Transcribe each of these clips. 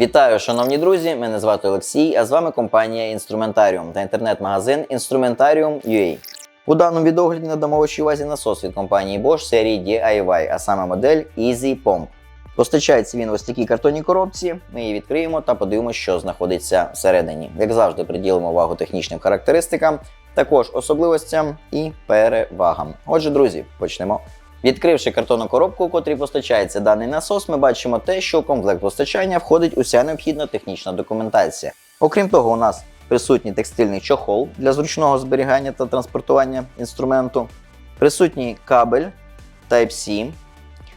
Вітаю, шановні друзі! Мене звати Олексій, а з вами компанія Інструментаріум та інтернет-магазин Instrumentarium.ua. У даному відогляді надамо вашій увазі насос від компанії Bosch серії DIY, а саме модель Easy Pump. Постачається він в ось такій картонній коробці. Ми її відкриємо та подивимося, що знаходиться всередині. Як завжди, приділимо увагу технічним характеристикам, також особливостям і перевагам. Отже, друзі, почнемо. Відкривши картонну коробку, у котрій постачається даний насос, ми бачимо те, що у комплект постачання входить уся необхідна технічна документація. Окрім того, у нас присутній текстильний чохол для зручного зберігання та транспортування інструменту, присутній кабель Type-C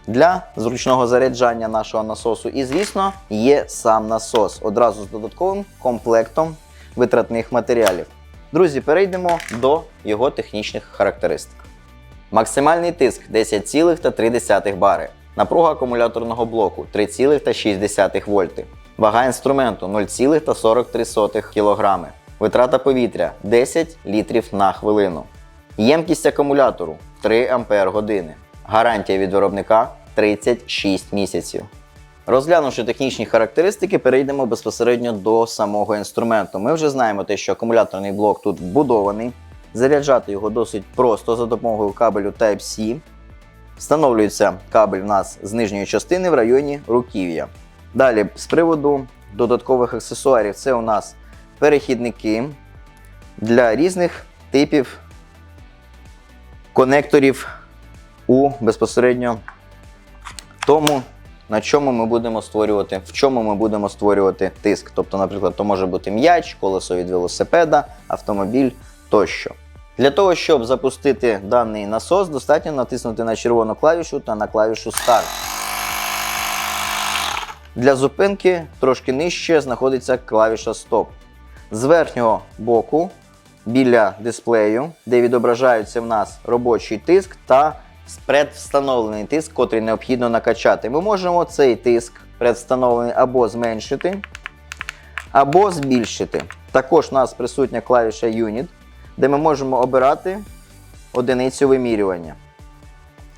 для зручного заряджання нашого насосу. І, звісно, є сам насос одразу з додатковим комплектом витратних матеріалів. Друзі, перейдемо до його технічних характеристик. Максимальний тиск 10,3 бари. Напруга акумуляторного блоку 3,6 вольти. Вага інструменту 0,43 кг. Витрата повітря 10 літрів на хвилину. Ємкість акумулятору 3 Ампер години. Гарантія від виробника 36 місяців. Розглянувши технічні характеристики, перейдемо безпосередньо до самого інструменту. Ми вже знаємо те, що акумуляторний блок тут вбудований. Заряджати його досить просто за допомогою кабелю Type-C. Встановлюється кабель у нас з нижньої частини в районі руків'я. Далі, з приводу додаткових аксесуарів, це у нас перехідники для різних типів конекторів у безпосередньо тому, на чому ми будемо створювати, в чому ми будемо створювати тиск. Тобто, наприклад, то може бути м'яч, колесо від велосипеда, автомобіль тощо. Для того, щоб запустити даний насос, достатньо натиснути на червону клавішу та на клавішу Старт. Для зупинки трошки нижче знаходиться клавіша Стоп. З верхнього боку, біля дисплею, де відображаються в нас робочий тиск та предвстановлений тиск, котрий необхідно накачати. Ми можемо цей тиск предвстановлений або зменшити, або збільшити. Також у нас присутня клавіша Unit, де ми можемо обирати одиницю вимірювання.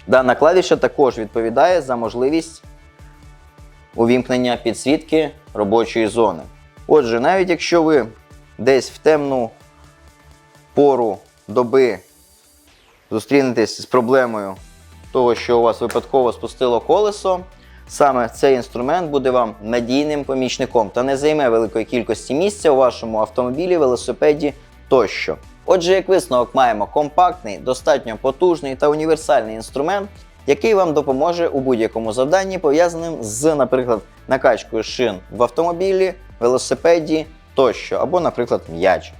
Дана клавіша також відповідає за можливість увімкнення підсвітки робочої зони. Отже, навіть якщо ви десь в темну пору доби зустрінетесь з проблемою того, що у вас випадково спустило колесо, саме цей інструмент буде вам надійним помічником та не займе великої кількості місця у вашому автомобілі, велосипеді тощо. Отже, як висновок маємо компактний, достатньо потужний та універсальний інструмент, який вам допоможе у будь-якому завданні, пов'язаним з, наприклад, накачкою шин в автомобілі, велосипеді тощо, або, наприклад, м'яч.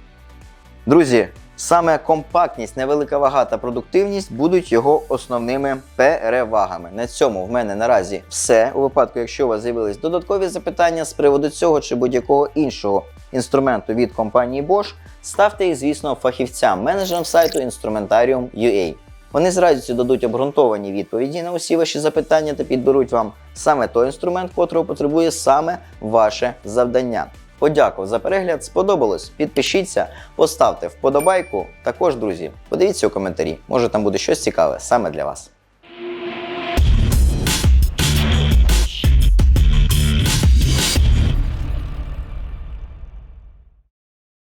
Друзі, саме компактність, невелика вага та продуктивність будуть його основними перевагами. На цьому в мене наразі все. У випадку, якщо у вас з'явились додаткові запитання з приводу цього чи будь-якого іншого інструменту від компанії Bosch, ставте їх, звісно, фахівцям, менеджерам сайту Instrumentarium.ua. Вони з радістю дадуть обґрунтовані відповіді на усі ваші запитання та підберуть вам саме той інструмент, котрого потребує саме ваше завдання. Подякував за перегляд, сподобалось. Підпишіться, поставте вподобайку. Також, друзі, подивіться у коментарі, може там буде щось цікаве саме для вас.